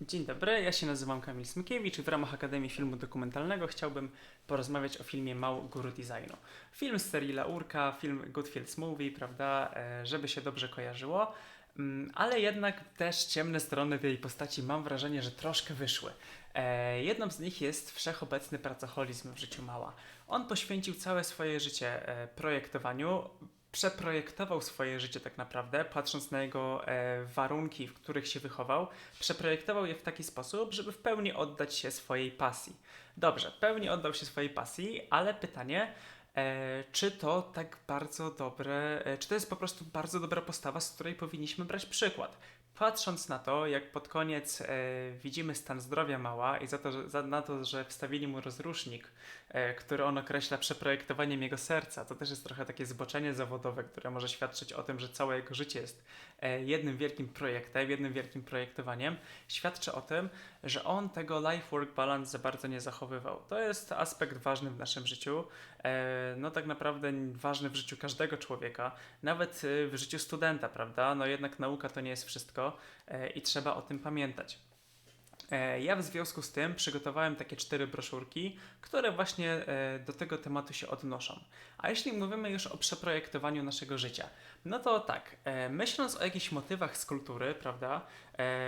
Dzień dobry, ja się nazywam Kamil Smykiewicz i w ramach Akademii Filmu Dokumentalnego chciałbym porozmawiać o filmie Mał Guru Designu. Film z serii Laurka, film Goodfields Movie, prawda, e, żeby się dobrze kojarzyło, Mm, ale jednak też ciemne strony tej postaci mam wrażenie, że troszkę wyszły. E, Jedną z nich jest wszechobecny pracoholizm w życiu Mała. On poświęcił całe swoje życie e, projektowaniu, przeprojektował swoje życie tak naprawdę, patrząc na jego e, warunki, w których się wychował, przeprojektował je w taki sposób, żeby w pełni oddać się swojej pasji. Dobrze, w pełni oddał się swojej pasji, ale pytanie, czy to tak bardzo dobre, e, czy to jest po prostu bardzo dobra postawa, z której powinniśmy brać przykład? Patrząc na to, jak pod koniec e, widzimy stan zdrowia mała i za to, za, na to, że wstawili mu rozrusznik, e, który on określa przeprojektowaniem jego serca, to też jest trochę takie zboczenie zawodowe, które może świadczyć o tym, że całe jego życie jest e, jednym wielkim projektem, jednym wielkim projektowaniem, świadczy o tym, że on tego life-work balance za bardzo nie zachowywał. To jest aspekt ważny w naszym życiu, e, no tak naprawdę ważny w życiu każdego człowieka, nawet e, w życiu studenta, prawda? No jednak nauka to nie jest wszystko e, i trzeba o tym pamiętać. E, Ja w związku z tym przygotowałem takie cztery broszurki, które właśnie e, do tego tematu się odnoszą. A jeśli mówimy już o przeprojektowaniu naszego życia, no to tak, myśląc o jakichś motywach z kultury, prawda,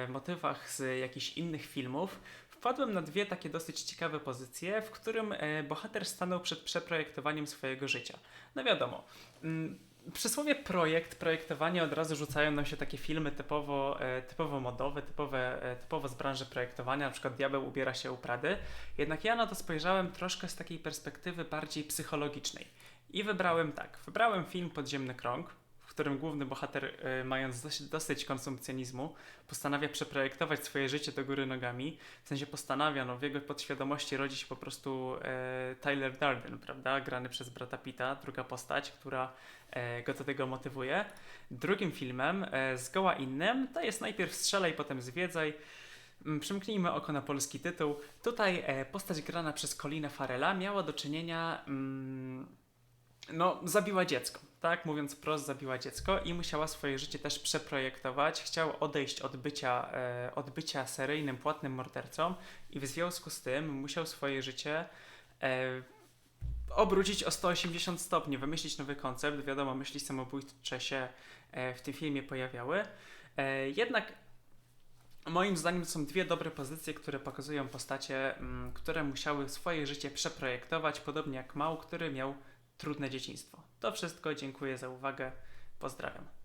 motywach z jakichś innych filmów, wpadłem na dwie takie dosyć ciekawe pozycje, w którym e, bohater stanął przed przeprojektowaniem swojego życia. No wiadomo, mm, przysłowie projekt, projektowanie od razu rzucają nam się takie filmy typowo, e, typowo modowe, typowe, e, typowo z branży projektowania, na przykład Diabeł ubiera się u Prady. Jednak ja na to spojrzałem troszkę z takiej perspektywy bardziej psychologicznej. I wybrałem tak, wybrałem film Podziemny Krąg, którym główny bohater, e, mając dosyć, konsumpcjonizmu, postanawia przeprojektować swoje życie do góry nogami. W sensie postanawia, no w jego podświadomości rodzi się po prostu e, Tyler Darden, prawda, grany przez brata Pitta, druga postać, która e, go do tego motywuje. Drugim filmem, e, zgoła innym, to jest najpierw strzelaj, potem zwiedzaj. Mm, Przymknijmy oko na polski tytuł. Tutaj e, postać grana przez Colina Farela miała do czynienia. Mm, no, zabiła dziecko, tak? Mówiąc wprost, zabiła dziecko i musiała swoje życie też przeprojektować. Chciała odejść od bycia, e, od bycia seryjnym, płatnym mordercą i w związku z tym musiał swoje życie e, obrócić o 180 stopni, wymyślić nowy koncept. Wiadomo, myśli samobójcze się e, w tym filmie pojawiały. E, jednak moim zdaniem są dwie dobre pozycje, które pokazują postacie, mm, które musiały swoje życie przeprojektować, podobnie jak Mał, który miał trudne dzieciństwo. To wszystko, dziękuję za uwagę, pozdrawiam.